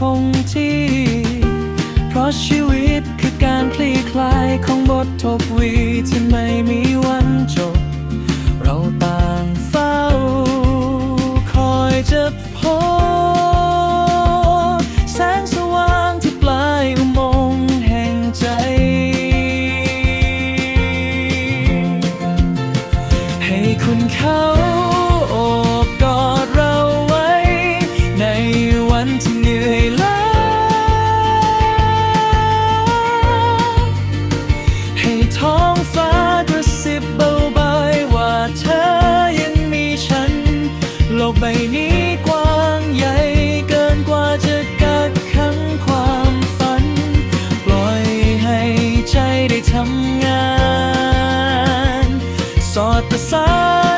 คงที่ เพราะชีวิตคือการคลี่คลายของบททบวีที่ไม่มีวันจบ เราต่างเฝ้า คอยจะพบแสงสว่างที่ปลายอุโมงค์แห่งใจ ให้คุณเขา ฟ้ากระสิบเบาบายว่าเธอยังมีฉัน โลกใบนี้กว้างใหญ่เกินกว่าจะกักขังความฝัน ปล่อยให้ใจได้ทำงาน สอดประสาน